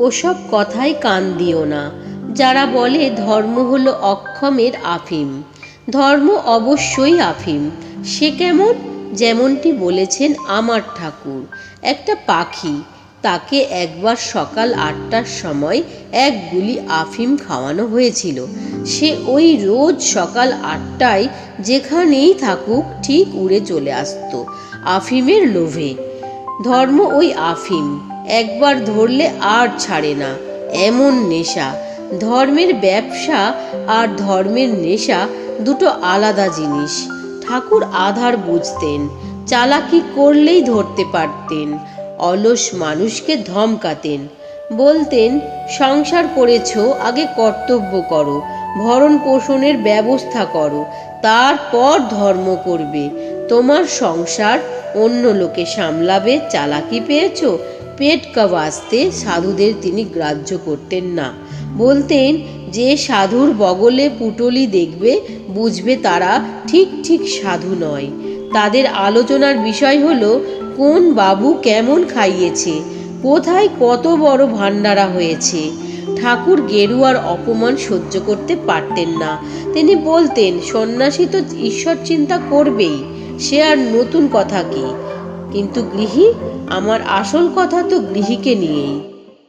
ওসব কথায় কান দিও না। যারা বলে ধর্ম হলো অক্ষমের আফিম, ধর্ম অবশ্যই আফিম। সে কেমন? যেমনটি বলেছেন আমার ঠাকুর। একটা পাখি, তাকে একবার সকাল আটটার সময় এক গুলি আফিম খাওয়ানো হয়েছিল। সে ওই রোজ সকাল আটটায় যেখানেই থাকুক ঠিক উড়ে চলে আসতো আফিমের লোভে। ধর্ম ওই আফিম একবার ধরলে আর ছাড়ে না। এমন নেশা। ধর্মের ব্যবসা আর ধর্মের নেশা দুটো আলাদা জিনিস। ঠাকুর আধার বুঝতেন, চালাকি করলেই ধরতে পারতেন, অলস মানুষকে ধমকাতেন। বলতেন, সংসার করেছ, আগে কর্তব্য করো, ভরণ পোষণের ব্যবস্থা করো, তারপর ধর্ম করবে। তোমার সংসার অন্য লোকে সামলাবে, চালাকি পেয়েছ পেট কাবাস্তে সাধুদের তিনি গ্রাহ্য করতেন না। বলতেন, যে সাধুর বগলে পুটলি দেখবে, বুঝবে তারা ঠিক ঠিক সাধু নয়। তাদের আলোচনার বিষয় হলো, কোন বাবু কেমন খাইয়েছে, কোথায় কত বড় ভান্ডারা হয়েছে। ঠাকুর গেরুয়ার অপমান সহ্য করতে পারতেন না। তিনি বলতেন, সন্ন্যাসী তো ঈশ্বর চিন্তা করবেই, সে আর নতুন কথা কি? কিন্তু গৃহী আমার আসল কথা তো গৃহীকে নিয়েই।